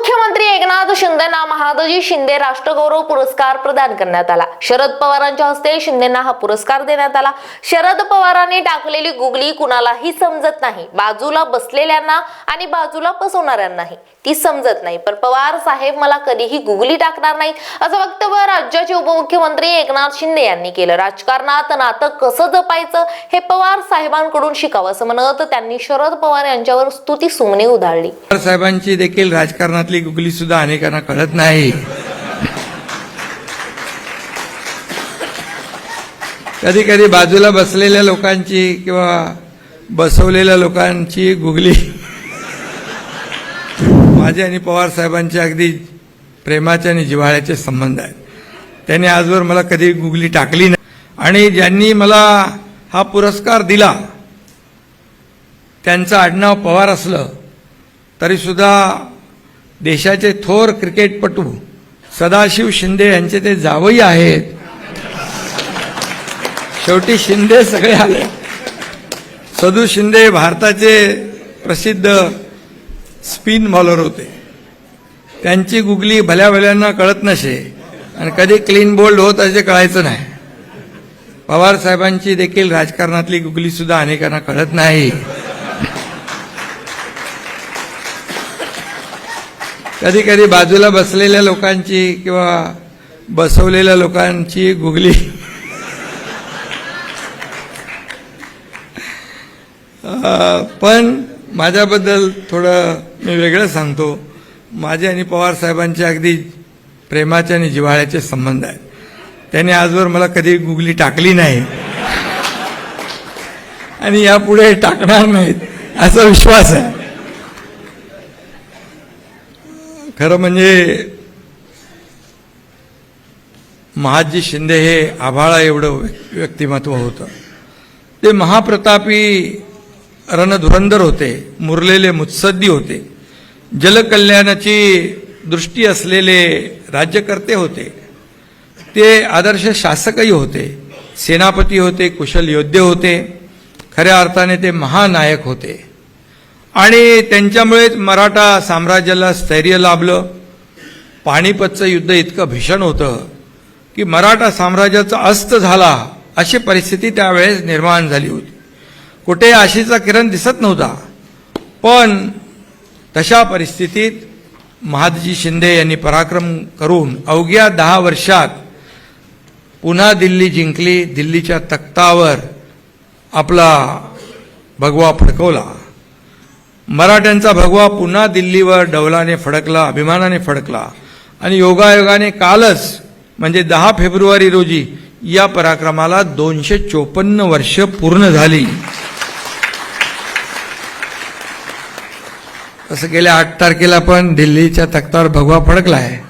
उपमुख्यमंत्री एकनाथ शिंदेना महादजी शिंदे राष्ट्रगौरव पुरस्कार प्रदान करण्यात आला. शरद पवारांच्या हस्ते शिंदेना हा पुरस्कार देण्यात आला. शरद पवारांनी टाकलेली गुगली कुणालाही समजत नाही. बाजूला बसलेल्यांना आणि बाजूला बसवणाऱ्यांनाही ती समजत नाही. पण पवार साहेब मला कधीही गुगली टाकणार नाही असं वक्तव्य राज्याचे उपमुख्यमंत्री एकनाथ शिंदे यांनी केलं. राजकारणात नातं कसं जपायचं हे पवार साहेबांकडून शिकावं असं म्हणत त्यांनी शरद पवार यांच्यावर स्तुती सुमने उधाळली. पवार साहेबांची देखील राजकारणातली गुगली सुद्धा अनेकांना कळत नाही. कधी कधी बाजूला बसलेल्या लोकांची किंवा बसवलेल्या लोकांची गुगली माझे आणि पवार साहेबांचे अगदी प्रेमाचे आणि जिव्हाळ्याचे संबंध आहेत. त्यांनी आजवर मला कधी गुगली टाकली नाही. आणि ज्यांनी मला हा पुरस्कार दिला त्यांचं आडनाव पवार असलं तरी सुद्धा देशाचे थोर क्रिकेटपटू सदाशिव शिंदे यांचे ते जावई आहेत. शेवटी शिंदे सगळे आले. सदू शिंदे भारताचे प्रसिद्ध स्पिन बॉलर होते. त्यांची गुगली भल्या भल्यांना कळत नसे आणि कधी क्लीन बोल्ड होत असे कळायचं नाही. पवार साहेबांची देखील राजकारणातली गुगली सुद्धा अनेकांना कळत नाही. कधी कधी बाजूला बसलेल्या लोकांची किंवा बसवलेल्या लोकांची गुगली. पण माझ्याबद्दल थोडं मी वेगळं सांगतो. माझे आणि पवार साहेबांचे अगदी प्रेमाचे आणि जिव्हाळ्याचे संबंध आहेत. त्यांनी आजवर मला कधी गुगली टाकली नाही. आणि यापुढे टाकणार नाहीत असा विश्वास आहे. खरं म्हणजे महाजी शिंदे हे आभाळा एवढं व्यक्तिमत्व होतं. ते महाप्रतापी रणधुरंदर होते मुरलेले मुत्सद्दी होते जलकल्याणाची दृष्टी असलेले राज्यकर्ते होते. ते आदर्श शासकही होते सेनापती होते कुशल योद्धे होते खऱ्या अर्थाने ते महानायक होते. आणि त्यांच्यामुळेच मराठा साम्राज्याला स्थैर्य लाभलं. पाणीपतचं युद्ध इतकं भीषण होतं की मराठा साम्राज्याचा अस्त झाला अशी परिस्थिती त्यावेळेस निर्माण झाली होती. कुठे आशेचा किरण दिसत नव्हता. पण तशा परिस्थितीत महादजी शिंदे यांनी पराक्रम करून अवघ्या दहा वर्षात पुन्हा दिल्ली जिंकली. दिल्लीच्या तख्तावर आपला भगवा फडकवला. मराठ्यांचा भगवा पुन्हा दिल्लीवर डौलाने फडकला अभिमानाने फडकला. आणि योगायोगाने कालच म्हणजे दहा फेब्रुवारी रोजी या पराक्रमाला दोनशे चोपन्न वर्ष पूर्ण झाली. तसं गेल्या आठ तारखेला पण दिल्लीच्या तख्तावर भगवा फडकला आहे